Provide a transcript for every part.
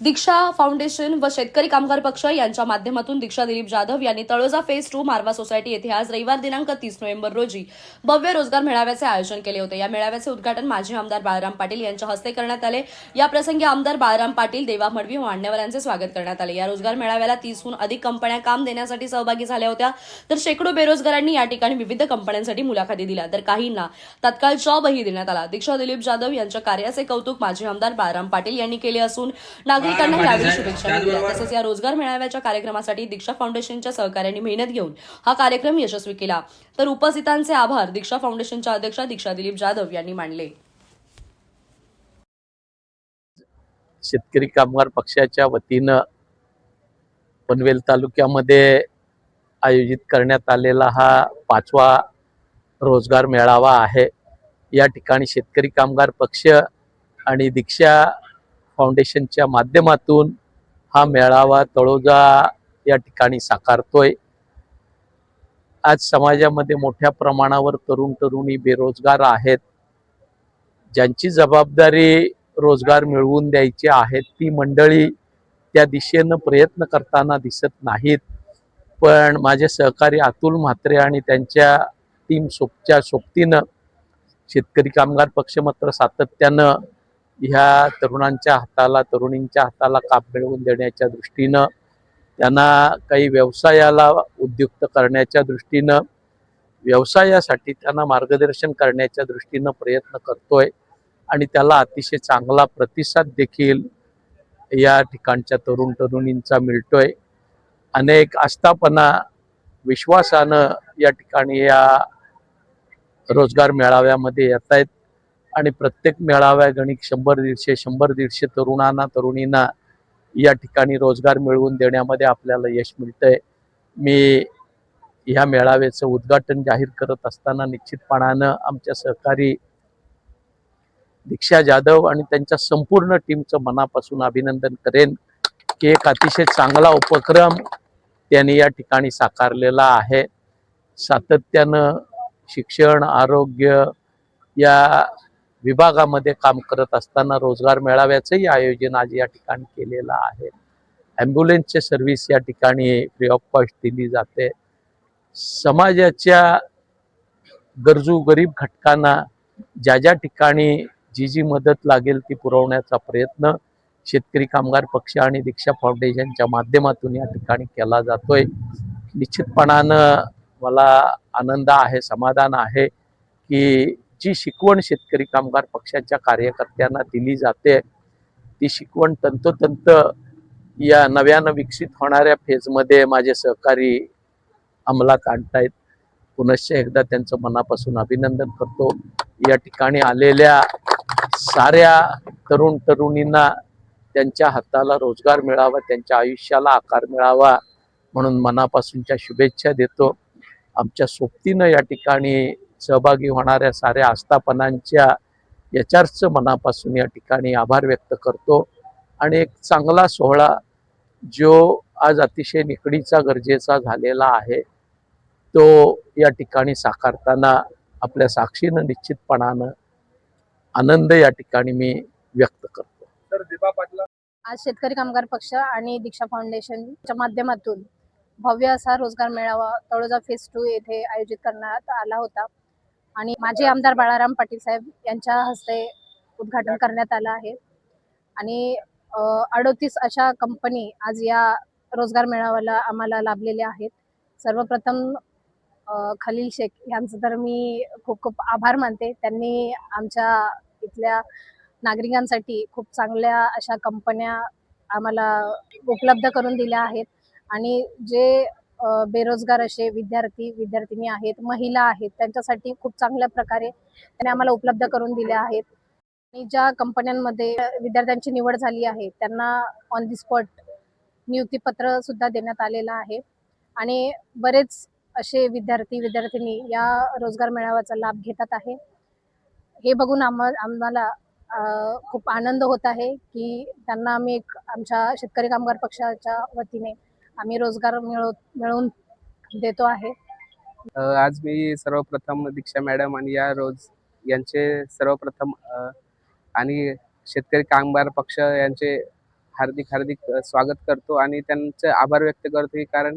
दीक्षा foundation व शेतकरी कामगार पक्ष यांच्या माध्यमातून दीक्षा दिलीप जाधव यांनी Taloja phase two Marwa society येथे आज रविवार दिनांक तीस नोव्हेंबर रोजी भव्य रोजगार मेळाव्याचे आयोजन केले होते. या मेळाव्याचे उद्घाटन माजी आमदार बाळाराम पाटील यांच्या हस्ते करण्यात आले. या प्रसंगी आमदार बाळाराम पाटील देवा मडवी मान्यवरांचे स्वागत करण्यात आले. या रोजगार मेळाव्याला तीसहून अधिक कंपन्या काम देण्यासाठी सहभागी झाल्या होत्या. तर शेकडो बेरोजगारांनी या ठिकाणी विविध कंपन्यांसाठी मुलाखती दिल्या. तर काहींना तत्काळ जॉबही देण्यात आला. दीक्षा दिलीप जाधव यांच्या कार्याचे कौतुक माजी आमदार बाळाराम पाटील यांनी केले असून नागरिकांना यावेळी शुभेच्छा दिल्या तसंच या रोजगार मेळाव्याच्या कार्यक्रमासाठी दीक्षा फाउंडेशनच्या सहकार्याने मेहनत घेऊन हा कार्यक्रम यशस्वी केला. तर उपस्थितांचे आभार दीक्षा फाउंडेशनच्या अध्यक्षा दीक्षा दिलीप जाधव यांनी मानले. शेतकरी कामगार पक्षाच्या वतीनं पनवेल तालुक्यामध्ये आयोजित करण्यात आलेला हा पाचवा रोजगार मेळावा आहे. या ठिकाणी शेतकरी कामगार पक्ष आणि दीक्षा फाउंडेशनच्या माध्यमातून हा मेळावा तळोजा या ठिकाणी साकारतोय. आज समाजामध्ये मोठ्या प्रमाणावर तरुण तरुणी बेरोजगार आहेत. ज्यांची जबाबदारी रोजगार मिळवून द्यायची आहेत ती मंडळी त्या दिशेनं प्रयत्न करताना दिसत नाहीत. पण माझे सहकारी अतुल म्हात्रे आणि त्यांच्या टीम सोबच्या सोबतीनं शेतकरी कामगार पक्ष मात्र सातत्यानं ह्या तरुणांच्या हाताला तरुणींच्या हाताला काप मिळवून देण्याच्या दृष्टीनं त्यांना काही व्यवसायाला उद्युक्त करण्याच्या दृष्टीनं व्यवसायासाठी त्यांना मार्गदर्शन करण्याच्या दृष्टीनं प्रयत्न करतोय आणि त्याला अतिशय चांगला प्रतिसाद देखील या ठिकाणच्या तरुण तरुणींचा मिळतोय. अनेक आस्थापना विश्वासानं या ठिकाणी या रोजगार मेळाव्यामध्ये येत आहेत आणि प्रत्येक मेळाव्या गणिक शंभर दीडशे शंभर दीडशे तरुणांना तरुणींना या ठिकाणी रोजगार मिळवून देण्यामध्ये आपल्याला यश मिळतंय. मी ह्या मेळाव्याचं उद्घाटन जाहीर करत असताना निश्चितपणानं आमच्या सहकारी दीक्षा जाधव आणि त्यांच्या संपूर्ण टीमचं मनापासून अभिनंदन करेन की एक अतिशय चांगला उपक्रम त्यांनी या ठिकाणी साकारलेला आहे. सातत्यानं शिक्षण आरोग्य या विभागामध्ये काम करत असताना रोजगार मेळाव्याचंही आयोजन आज या ठिकाणी केलेलं आहे. ॲम्ब्युलन्सचे सर्व्हिस या ठिकाणी फ्री ऑफ कॉस्ट दिली जाते. समाजाच्या गरजू गरीब घटकांना ज्या ज्या ठिकाणी जी जी मदत लागेल ती पुरवण्याचा प्रयत्न शेतकरी कामगार पक्ष आणि दीक्षा फाउंडेशनच्या माध्यमातून या ठिकाणी केला जातोय. निश्चितपणानं मला आनंद आहे समाधान आहे की जी शिकवण शेतकरी कामगार पक्षाच्या कार्यकर्त्यांना दिली जाते ती शिकवण तंतोतंत या नव्यानं विकसित होणाऱ्या फेजमध्ये माझे सहकारी अंमलात आणतायत. पुनश्च एकदा त्यांचं मनापासून अभिनंदन करतो. या ठिकाणी आलेल्या साऱ्या तरुण तरुणींना त्यांच्या हाताला रोजगार मिळावा त्यांच्या आयुष्याला आकार मिळावा म्हणून मनापासूनच्या शुभेच्छा देतो. आमच्या सोबतीनं या ठिकाणी सहभागी होणाऱ्या साऱ्या आस्थापनांच्या याच्याच मनापासून या ठिकाणी आभार व्यक्त करतो. आणि एक चांगला सोहळा जो आज अतिशय निकडीचा गरजेचा झालेला आहे तो या ठिकाणी साकारताना आपल्या साक्षीनं निश्चितपणानं आनंद या ठिकाणी मी व्यक्त करतो. आज शेतकरी कामगार पक्ष आणि दीक्षा फाउंडेशनच्या माध्यमातून भव्य असा रोजगार मेळावा तळोजा फेज टू येथे आयोजित करण्यात आला होता. आणि माजी आमदार बाळाराम पाटील साहेब यांच्या हस्ते उद्घाटन करण्यात आलं आहे. आणि अडोतीस अशा कंपनी आज या रोजगार मेळाव्याला आम्हाला लाभलेल्या आहेत. सर्वप्रथम खलील शेख यांचं तर मी खूप खूप आभार मानते. त्यांनी आमच्या इथल्या नागरिकांसाठी खूप चांगल्या अशा कंपन्या आम्हाला उपलब्ध करून दिल्या आहेत. आणि जे बेरोजगार असे विद्यार्थी विद्यार्थिनी आहेत महिला आहेत त्यांच्यासाठी खूप चांगल्या प्रकारे त्यांनी आम्हाला उपलब्ध करून दिल्या आहेत. आणि ज्या कंपन्यांमध्ये विद्यार्थ्यांची निवड झाली आहे त्यांना ऑन दी स्पॉट नियुक्तीपत्र सुद्धा देण्यात आलेलं आहे. आणि बरेच असे विद्यार्थी विद्यार्थिनी या रोजगार मेळाव्याचा लाभ घेतात आहे. हे बघून आम्हा आम्हाला खूप आनंद होत आहे की त्यांना आम्ही एक आमच्या शेतकरी कामगार पक्षाच्या वतीने आम्ही रोजगार मिळव मिळवून देतो आहे. आज मी सर्वप्रथम दीक्षा मॅडम आणि या रोज यांचे सर्वप्रथम आणि शेतकरी कामगार पक्ष यांचे हार्दिक हार्दिक स्वागत करतो आणि त्यांचे आभार व्यक्त करतो की कारण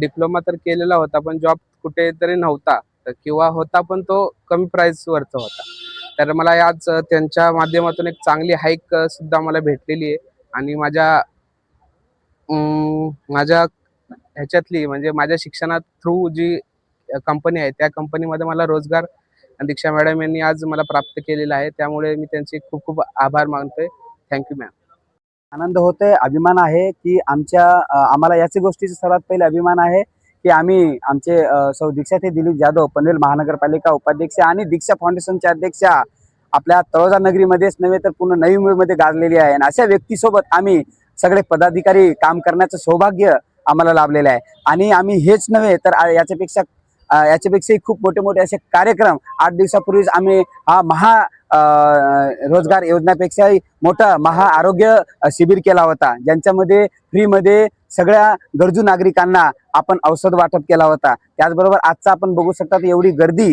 डिप्लोमा तर केलेला होता पण जॉब कुठेतरी नव्हता. किंवा होता पण तो कमी प्राईसवरचा होता. तर मला आज त्यांच्या माध्यमातून एक चांगली हाईक सुद्धा मला भेटलेली आहे आणि माझ्या माझ्या ह्याच्यातली म्हणजे माझ्या शिक्षणात थ्रू जी कंपनी आहे त्या कंपनीमध्ये मला रोजगार दीक्षा मॅडम यांनी आज मला प्राप्त केलेला आहे. त्यामुळे मी त्यांचे खूप खूप आभार मानतोय. थँक्यू मॅम आनंद होतोय अभिमान आहे की आमच्या आम्हाला याच गोष्टीचा सर्वात पहिले अभिमान आहे की आम्ही आमचे सौ दीक्षा ते दिलीप जाधव पनवेल महानगरपालिका उपाध्यक्ष आणि दीक्षा फाउंडेशनच्या अध्यक्ष आपल्या तळोजा नगरीमध्येच नव्हे तर पूर्ण नवी मुंबईमध्ये गाजलेली आहे. आणि अशा व्यक्तीसोबत आम्ही सगळे पदाधिकारी काम करण्याचं सौभाग्य आम्हाला लाभलेलं आहे. आणि आम्ही हेच नव्हे तर याच्यापेक्षा याच्यापेक्षाही खूप मोठे मोठे असे कार्यक्रम आठ दिवसापूर्वीच आम्ही हा महा रोजगार योजनेपेक्षाही मोठा महा आरोग्य शिबिर केला होता. ज्यांच्यामध्ये फ्रीमध्ये सगळ्या गरजू नागरिकांना आपण औषध वाटप केला होता. त्याचबरोबर आजचा आपण बघू शकता तर एवढी गर्दी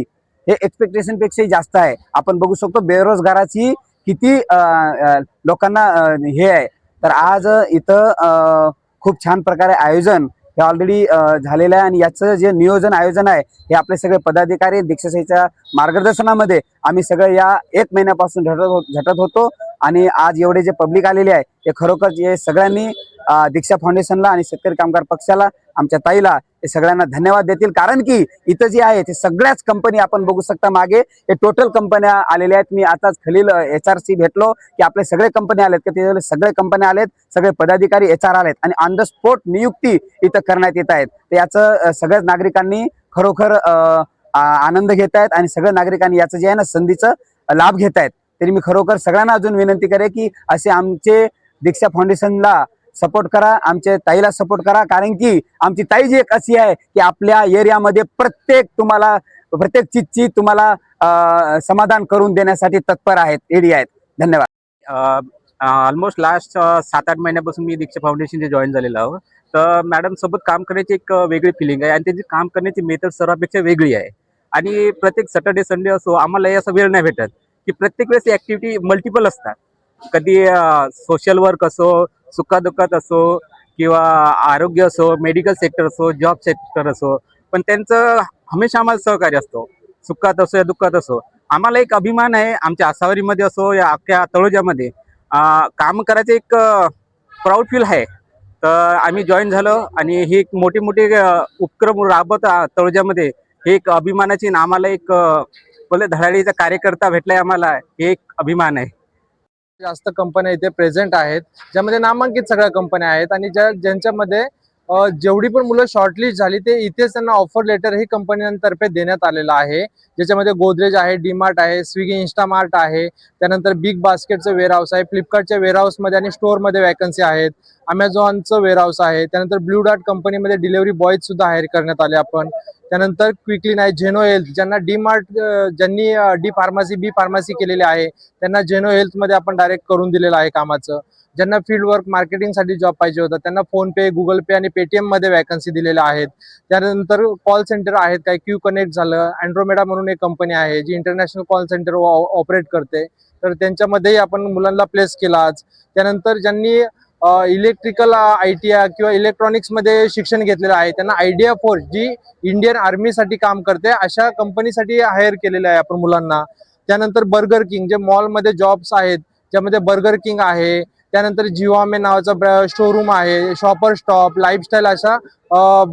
हे एक्सपेक्टेशनपेक्षाही जास्त आहे. आपण बघू शकतो बेरोजगाराची किती लोकांना हे आहे. तर आज इथं खूप छान प्रकारे आयोजन हे ऑलरेडी झालेलं आहे आणि याचं जे नियोजन आयोजन आहे हे आपले सगळे पदाधिकारी दीक्षाशाहीच्या मार्गदर्शनामध्ये आम्ही सगळं या एक महिन्यापासून झटत हो झटत होतो आणि आज एवढे जे पब्लिक आलेले आहे हे खरोखर जे सगळ्यांनी दीक्षा फाउंडेशनला आणि शेतकरी कामगार पक्षाला आमच्या ताईला हे सगळ्यांना धन्यवाद देतील. कारण की इथं जे आहे ते सगळ्याच कंपनी आपण बघू शकता मागे. हे टोटल कंपन्या आलेल्या आहेत. मी आताच खलील एच आर सी भेटलो की आपले सगळे कंपन्या आलेत. की ते सगळे कंपन्या आलेत सगळे पदाधिकारी एच आर आलेत. आणि ऑन द स्पॉट नियुक्ती इथं करण्यात येत आहेत. तर याचं सगळ्याच नागरिकांनी खरोखर आ- आनंद घेत आहेत आणि सगळ्या नागरिकांनी याचं जे आहे ना संधीचं लाभ घेत आहेत. तरी मी खरोखर सगळ्यांना अजून विनंती करेल की असे आमचे दीक्षा फाउंडेशनला सपोर्ट करा आमच्या ताईला सपोर्ट करा. कारण की आमची ताई जी एक अशी आहे की आपल्या एरियामध्ये प्रत्येक तुम्हाला प्रत्येक चीजची तुम्हाला समाधान करून देण्यासाठी तत्पर आहेत एडी आहेत. धन्यवाद. ऑलमोस्ट लास्ट सात आठ महिन्यापासून मी दीक्षा फाउंडेशनचे जॉईन झालेलो आहोत तर मॅडम सोबत काम करण्याची एक वेगळी फिलिंग आहे आणि त्यांची काम करण्याची मेथड सर्वापेक्षा वेगळी आहे. आणि प्रत्येक सॅटर्डे संडे असो आम्हाला असा वेळ नाही भेटत की प्रत्येक वेळेस ॲक्टिव्हिटी मल्टिपल असतात. कधी सोशल वर्क असो सुखादुःखात असो किंवा आरोग्य असो मेडिकल सेक्टर असो जॉब सेक्टर असो पण त्यांचं हमेशा आम्हाला सहकार्य असतो. सुखात असो या दुःखात असो. आम्हाला एक अभिमान आहे आमच्या आसावरीमध्ये असो या अख्ख्या तळोजामध्ये काम करायचं एक प्राऊड फील आहे. तर आम्ही जॉईन झालो आणि ही एक मोठी मोठी उपक्रम राबवत तळोजामध्ये हे एक अभिमानाची आम्हाला एक अं, धडाडीचा कार्यकर्ता भेटलाय आम्हाला हे एक अभिमान आहे. जास्त कंपन्या इथे प्रेझेंट आहेत ज्यामध्ये नामांकित सगळ्या कंपन्या आहेत आणि ज्या ज्यांच्यामध्ये जेवढी पण मुलं शॉर्टलिस्ट झाली ते इथेच त्यांना ऑफर लेटर ही कंपन्यांतर्फे देण्यात आलेलं आहे. ज्याच्यामध्ये गोदरेज आहे डीमार्ट आहे स्विगी इन्स्टामार्ट आहे. त्यानंतर बिग बास्केटचं वेअरहाऊस आहे फ्लिपकार्टच्या वेअरहाऊसमध्ये आणि स्टोअरमध्ये वॅकन्सी आहेत. अमेझॉनचं वेअरहाऊस आहे. त्यानंतर ब्ल्यू डार्ट कंपनीमध्ये डिलिव्हरी बॉयज सुद्धा हायर करण्यात आले आपण. त्यानंतर क्विकलीन आहे झेनो हेल्थ ज्यांना डी मार्ट ज्यांनी डी फार्मसी बी फार्मसी केलेली आहे त्यांना झेनो हेल्थमध्ये आपण डायरेक्ट करून दिलेलं आहे कामाचं. ज्यांना फील्ड वर्क मार्केटिंगसाठी जॉब पाहिजे होता त्यांना फोन पे गुगल पे आणि पेटीएममध्ये वॅकन्सी दिलेल्या आहेत. त्यानंतर कॉल सेंटर आहेत काय क्यू कनेक्ट झालं अँड्रोमेडा म्हणून एक कंपनी आहे जी इंटरनॅशनल कॉल सेंटर ऑपरेट करते. तर त्यांच्यामध्येही आपण मुलांना प्लेस केला आज. त्यानंतर ज्यांनी इलेक्ट्रिकल आय टी आय किंवा इलेक्ट्रॉनिक्समध्ये शिक्षण घेतलेलं आहे त्यांना आयडिया फोर्स जी इंडियन आर्मीसाठी काम करते अशा कंपनीसाठी हायर केलेलं आहे आपण मुलांना. त्यानंतर बर्गर किंग जे मॉलमध्ये जॉब्स आहेत ज्यामध्ये बर्गर किंग आहे त्यानंतर जिवामे नावाचा शोरूम आहे शॉपर स्टॉप लाईफस्टाईल अशा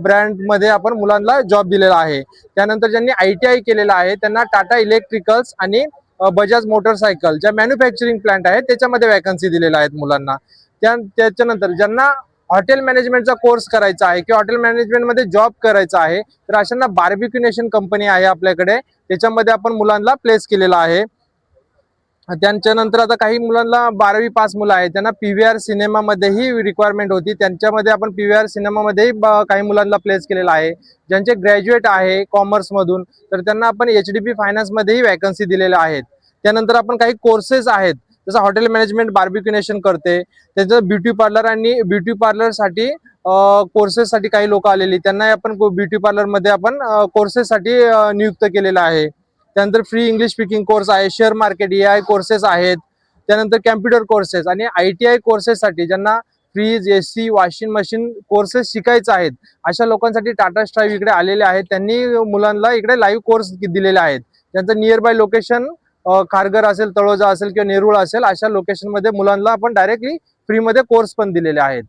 ब्रँडमध्ये आपण मुलांना जॉब दिलेला आहे. त्यानंतर ज्यांनी आय टी आय केलेलं आहे त्यांना टाटा इलेक्ट्रिकल्स आणि बजाज मोटरसायकल ज्या मॅन्युफॅक्चरिंग प्लांट आहेत त्याच्यामध्ये वॅकन्सी दिलेल्या आहेत मुलांना. त्या त्याच्यानंतर ज्यांना हॉटेल मॅनेजमेंटचा कोर्स करायचा आहे किंवा हॉटेल मॅनेजमेंटमध्ये जॉब करायचा आहे तर अशांना बार्बिक्युनेशन कंपनी आहे आपल्याकडे. त्याच्यामध्ये आपण मुलांना प्लेस केलेला आहे. त्यांच्यानंतर आता काही मुलांना बारावी पास मुलं आहेत. त्यांना पी व्ही आर सिनेमामध्येही रिक्वायरमेंट होती. त्यांच्यामध्ये आपण पी व्ही आर सिनेमामध्येही काही मुलांना प्लेस केलेला आहे. ज्यांचे ग्रॅज्युएट आहे कॉमर्समधून तर त्यांना आपण एच डी पी फायनान्समध्येही वॅकन्सी दिलेल्या आहेत. त्यानंतर आपण काही कोर्सेस आहेत. जसं हॉटेल मॅनेजमेंट बार्बिक्युनेशन करते. त्याचं ब्युटी पार्लर आणि ब्युटी पार्लरसाठी कोर्सेससाठी काही लोक आलेली. त्यांना आपण ब्युटी पार्लरमध्ये आपण कोर्सेससाठी नियुक्त केलेलं आहे. त्यानंतर फ्री इंग्लिश स्पीकिंग कोर्स आहे share market A I courses आहेत. त्यानंतर कॅम्प्युटर कोर्सेस आणि आय टी आय कोर्सेससाठी ज्यांना fridge A C washing machine courses शिकायचे आहेत अशा लोकांसाठी टाटा स्ट्राईव्ह इकडे आलेले आहेत. त्यांनी मुलांना इकडे लाईव्ह कोर्स दिलेले आहेत. त्यांचं नियर बाय लोकेशन खारघर असेल तळोजा असेल किंवा नेरुळ असेल अशा लोकेशनमध्ये मुलांना आपण डायरेक्टली फ्रीमध्ये कोर्स पण दिलेले आहेत.